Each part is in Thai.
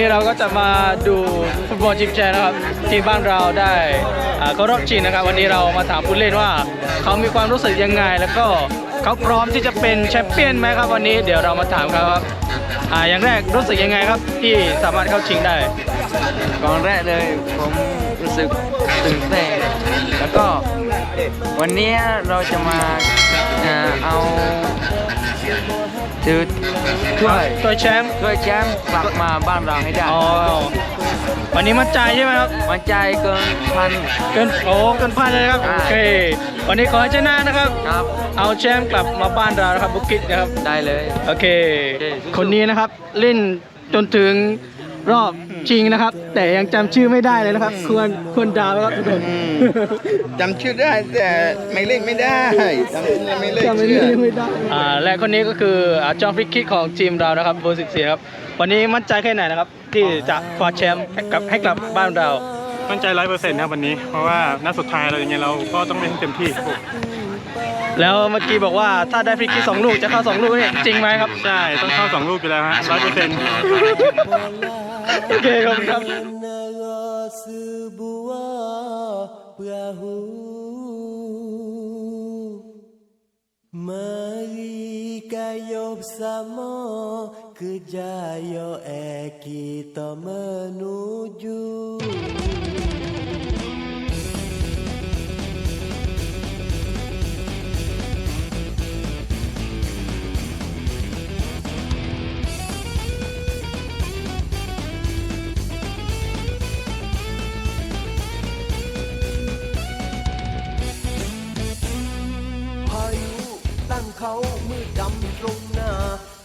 วันนี้เราก็จะมาดูฟุตบอลทีมแชร์นะครับ ที่บ้านเราได้เขารอบชิงนะครับ วันนี้เรามาถามผู้เล่นว่า เขามีความรู้สึกยังไง แล้วก็เขาพร้อมที่จะเป็นแชมเปี้ยนไหมครับวันนี้เดี๋ยวเรามาถามเขาครับอ่าอย่างแรกรู้สึกยังไงครับที่สามารถเข้าชิงได้ก่อนแรกเลยผมรู้สึกตื่นเต้นแล้วก็วันนี้เราจะมาเอา ถือถ้วยตัวแชมป์ถ้วยแชมป์กลับมาบ้านเราให้ได้อ๋อวันนี้มั่นใจใช่ไหมครับ มันใจเกินพันเกินโอ้เกินพันเลยนะครับใช่โอเควันนี้ขอให้ชนะนะครับครับ เอาแชมป์กลับมาบ้านเรานะครับบุกิตนะครับได้เลยโอเคโอเค คนนี้นะครับเล่นจนถึงรอบ ชิงนะครับ แต่ยังจำชื่อไม่ได้เลยนะครับ ควรควรดาวนะครับทุกคนจำชื่อได้แต่ไม่เล่นไม่ได้จำชื่อไม่เล่นจำไม่ชื่อได้ไม่ได้ อ่าและคนนี้ก็คืออ่าจอมฟริกคิกของทีมเรานะครับเบอร์สิบสี่ครับวันนี้มั่นใจแค่ไหนนะครับ ที่จะคว้าแชมป์ให้กลับให้กลับบ้านเรา มั่นใจร้อยเปอร์เซ็นต์ครับวันนี้ เพราะว่านัดสุดท้ายเราอย่างเงี้ยเราก็ต้องเล่นให้เต็มที่ครับผม แล้วเมื่อกี้บอกว่าถ้าได้ฟริกคิกสองลูกจะเข้าสองลูกเนี่ยจริงไหมครับ ใช่ ต้องเข้าสองลูกอยู่แล้วฮะร้อยเปอร์เซ็นต์โอเคขอบคุณครับ Menara sebuah perahu Mari kayo bersama Kejaya eh kita menuju มืดดำตรงหน้า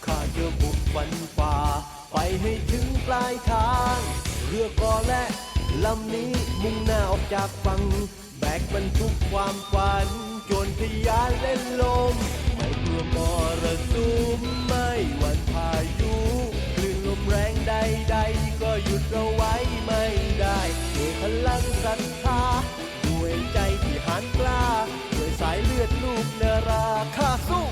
ข้าจะบุกฟันฝ่า ไปให้ถึงปลายทาง เรือก็และลำนี้มุ่งหน้าออกจากฝั่งแบกบรรทุกความฝัน จนทยานเล่นลม ไม่กลัวมรสุมไม่หวั่นพายุคลื่นลมแรงใดๆ ก็หยุดเราไว้ไม่ได้ด้วยพลังศรัทธาด้วยใจที่หันกล้าด้วยสายเลือดลูกนาราข้าสู้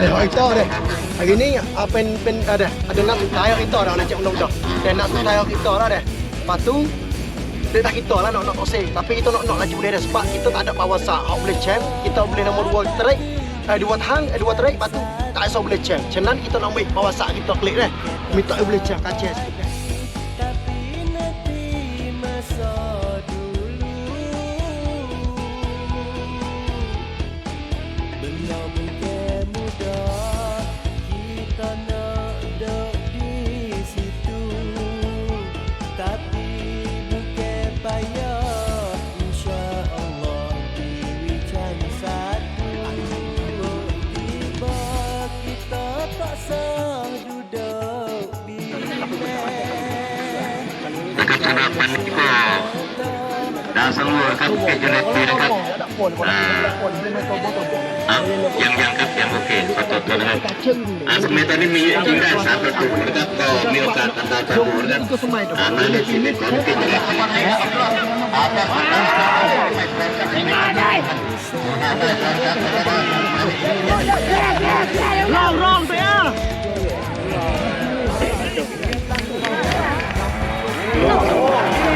Eh, hak kita deh. Hari ni ah, pen ada ada nak tayar kita dah nak cek undang-undang. Dan nak tayar kita lah deh. Lepas tu dia tak kita lah nak nak oseng. Tapi kita nak nak laju boleh dah sebab kita tak ada power sah. Hak boleh champ, kita boleh nombor dua track. Eh, dua hang, eh, dua track, lepas tu tak esok boleh champ. Cenan kita nak ambil power sah kita klik. Minta eh, boleh champ, kacau mat ดาวสังเวยครับเกจเนตีนะครับอ่ายังยังครับยังโอเคขอตัวตัวนะครับอาสมัยตอนนี้มียิงได้สามประตูนะครับก็มีโอกาสทำได้ประตูนะครับอ่าหมายเลขสิบเอ็ดของเกจเนตีนะครับอ่า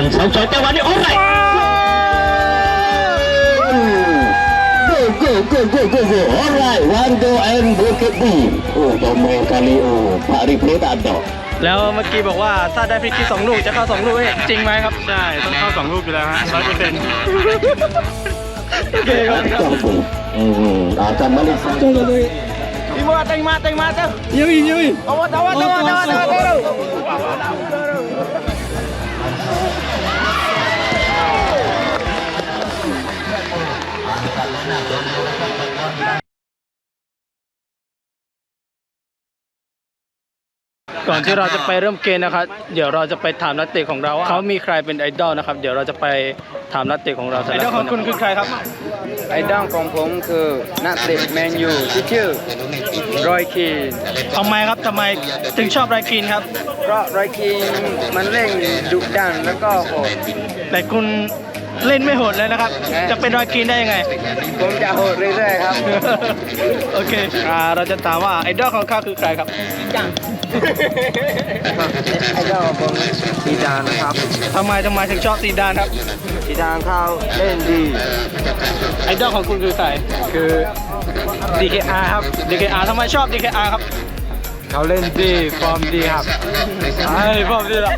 ปั่นสองสองจังหวะนี้โอ้ยโกโกโก go, go, go, go. Alright, one go and Bukit B. Oh, Tomo kali oh, Pak Replay tak ada. แล้วเมื่อกี้บอกว่าถ้าได้ฟรีคิกสองลูกจะเข้าสองลูกเนี่ยจริงไหมครับ ใช่ ต้องเข้าสองลูกอยู่แล้วฮะร้อยเปอร์เซ็นต์โอเคครับ Tak apa. Hmm, akan balik saja. Ibu ateng mateng mata. Yui yui Awak tawat tawat tawat tawat. ก่อนที่เราจะไปเริ่มเกมนะครับ เดี๋ยวเราจะไปถามนักเตะของเราว่าเขามีใครเป็นไอดอลนะครับ เดี๋ยวเราจะไปถามนักเตะของเราไอดอลของคุณคือใครครับ ไอดอลของผมคือนักเตะแมนยูที่ชื่อรอยคีนทำไมครับทำไมถึงชอบไรคินครับ เพราะรอยคีนมันเล่นดุดันแล้วก็โหด แต่คุณเล่นไม่โหดเลยนะครับจะเป็นไรคินได้ยังไง ผมจะโหดเรื่อยๆครับ โอเคอ่าเราจะถามว่าไอดอลของเขาคือใครครับ ไอดอลของผมซีดานนะครับทำไมทำไมถึงชอบซีดานครับ ซีดานเขาเล่นดี ไอดอลของคุณคือใครคือ DKR ครับ DKR ทำไมชอบ DKR ครับ เขาเล่นดีฟอร์มดีครับไอ้บอลดีละ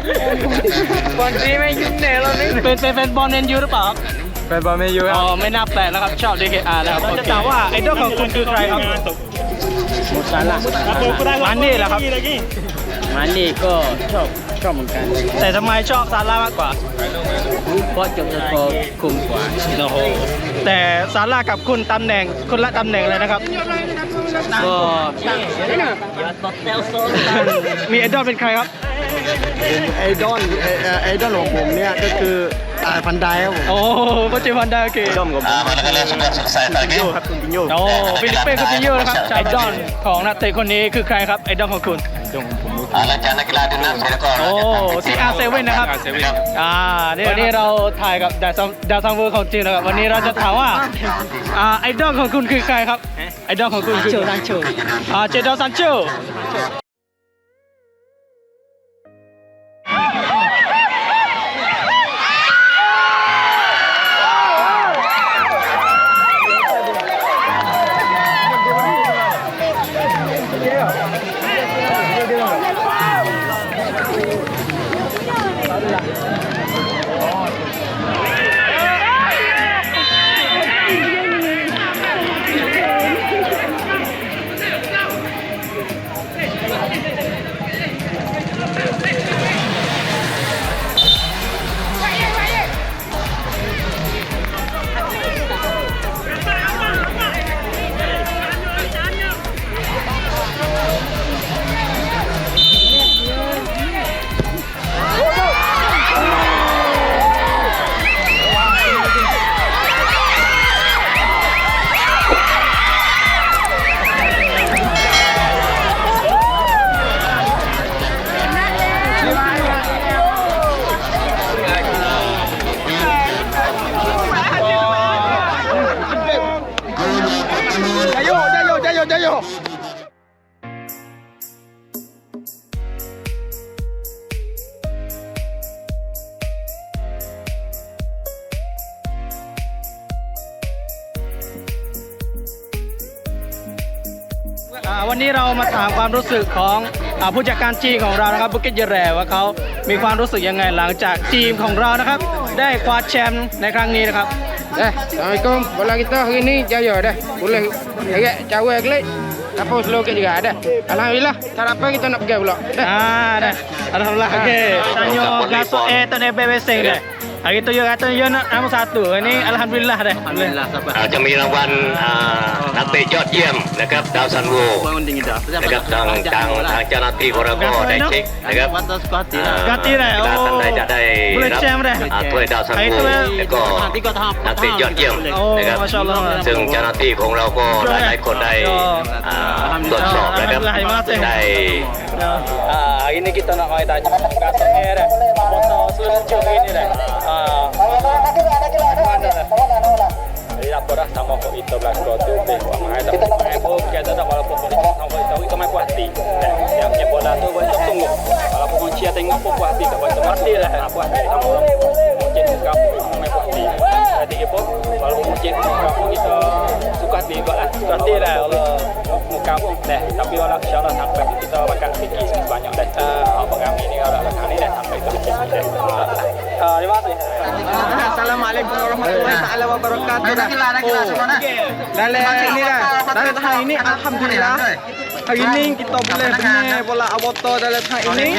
บอลดีไม่ยุ่งแน่เรานี่เป็นเป็นเป็นบอลเนนยูหรือเปล่าครับเป็นบอลไม่ยุ่งคอ๋รัอบไม่น่าแปลกนะครับ ชอบ DKR นะครับเราจะถามว่าไอดอลของคุณคือใครครับ มุสาละมันนี่แหละครับ มันนี่ก็ชอบชอบเหมือนกัน แต่ทำไมชอบซาร่ามากกว่า เพราะจะโกคุมกว่าโอ้โหแต่ซาร่ากับคุณตำแหน่งคนละตำแหน่งเลยนะครับ ก็มีไอดอลเป็นใครครับไอดอลไอดอลของผมเนี่ยก็คือ อ่าพันไดครับผมโอ้ปัจจุบันได้โอเค Ah, mana kalian sudah selesai target? ครับคุณปิโยโอ้ฟิลิปเป้คูติโยนะครับไอดอลของนักเตะคนนี้คือใครครับไอดอลของคุณ Alah jangan kita ada enam saya kau. โอ้ CR7 นะครับอ่านี่วันนี้เราถ่ายกับดาวซัมดาวซัมเวอร์ของจริงนะครับวันนี้เราจะถามว่าอ่าไอดอลของคุณคือใครครับไอดอลของคุณคือ เจดันโชอ่าเจดอซันโชามาถามความรู้สึกของอ่าผู้จัดการทีมของเรานะครับบุกิจเยแรว่าเขามีความรู้สึกยังไงหลังจากทีมของเรานะครับ ได้คว้าแชมป์ในครั้งนี้นะครับ Eh, Assalamualaikum. Bola kita hari ni jaya dah. Boleh agak cawe kelik. Apa slow sikit juga ada. Alhamdulillah. Tak ada apa kita nak pergi pula. Dah. Ah, dah. Alhamdulillah. Okey. Tanya gaso eh tu ni BBC dah. Hari tu you kata you nak nombor satu. Ini alhamdulillah dah. Alhamdulillah. อ่าจะมีรางวัลอ่านักเตะยอดเยี่ยมนะครับดาวซันโวนะครับทางทางทางเจ้าหน้าที่ของเราก็ได้เช็คนะครับอ่า Ganti dah. ท่าน Oh. ใดจะได้ Boleh รับ jam dah. อ่าถ้วยดาวซัน Hari โว tu eh. แล้วก็นักเตะยอดเยี่ยม Oh, นะครับ Masya Allah. ซึ่งเจ้าหน้าที่ของเราก็หลายๆคนได้อ่าตรวจสอบนะครับ ได้ Ah, hari ni kita nak main tanya gaso eh dah. Foto seluncur ini dah. Dah? Apa dah sama kok itu belas kau tu tak dah walaupun itu itu main puas hati. Tengok pun puas hati tak puas hati lah. Puas hati kau main puas hati. Jadi kita pun walaupun mungkin kau kita suka hati juga lah. Nah, tapi walau insyaAllah sampai kita makan fikir banyak data Abang kami ni kalau kali dah sampai ke fikir Ah, terima kasih. Assalamualaikum warahmatullahi taala wabarakatuh. Dalam ini dah. Dalam tahun ini alhamdulillah. Hari ini kita boleh benar bola aboto dalam tahun ini.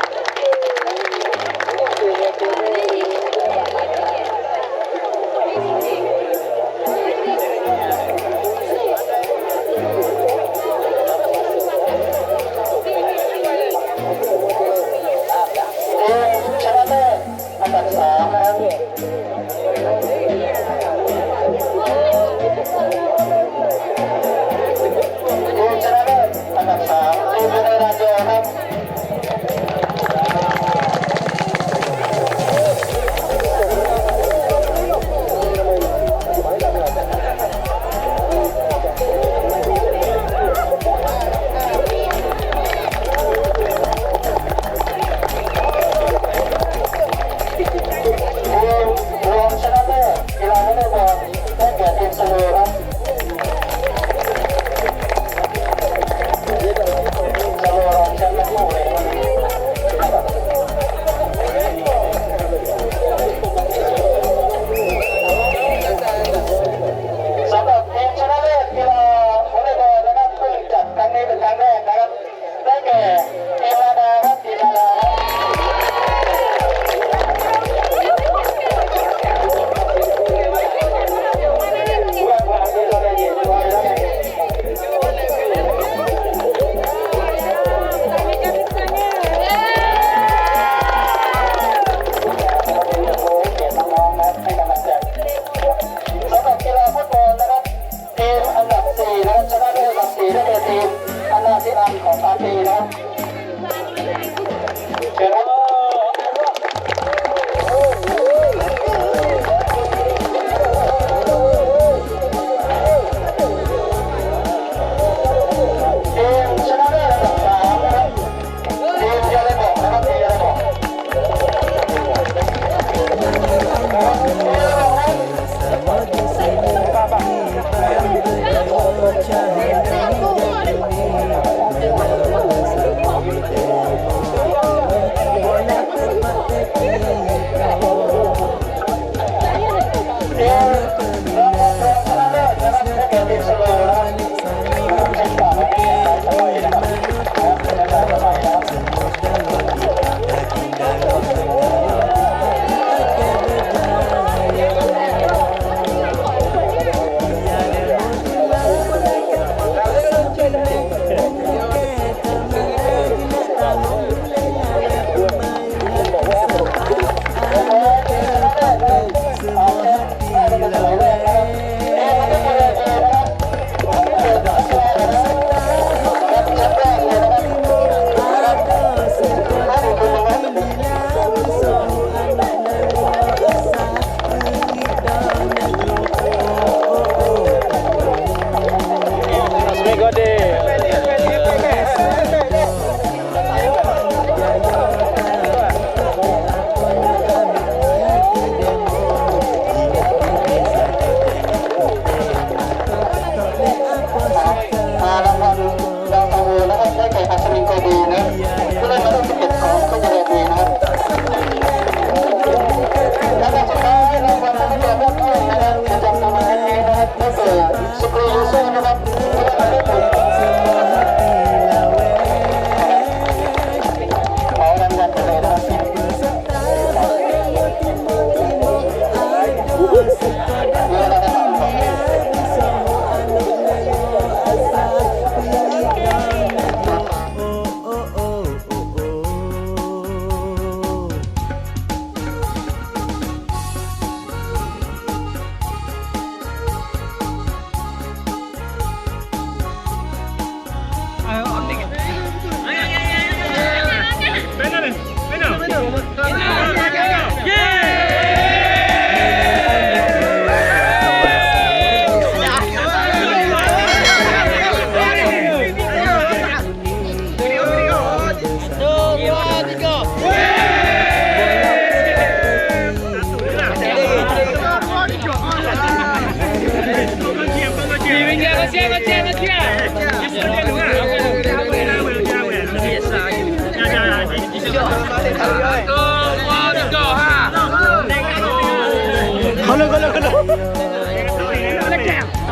ชนะด้วยศักดสีเละเดตีอันน่าที่อันของพาร์ตีนะครับ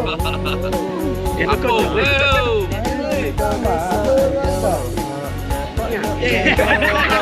Ako, wow! Ako!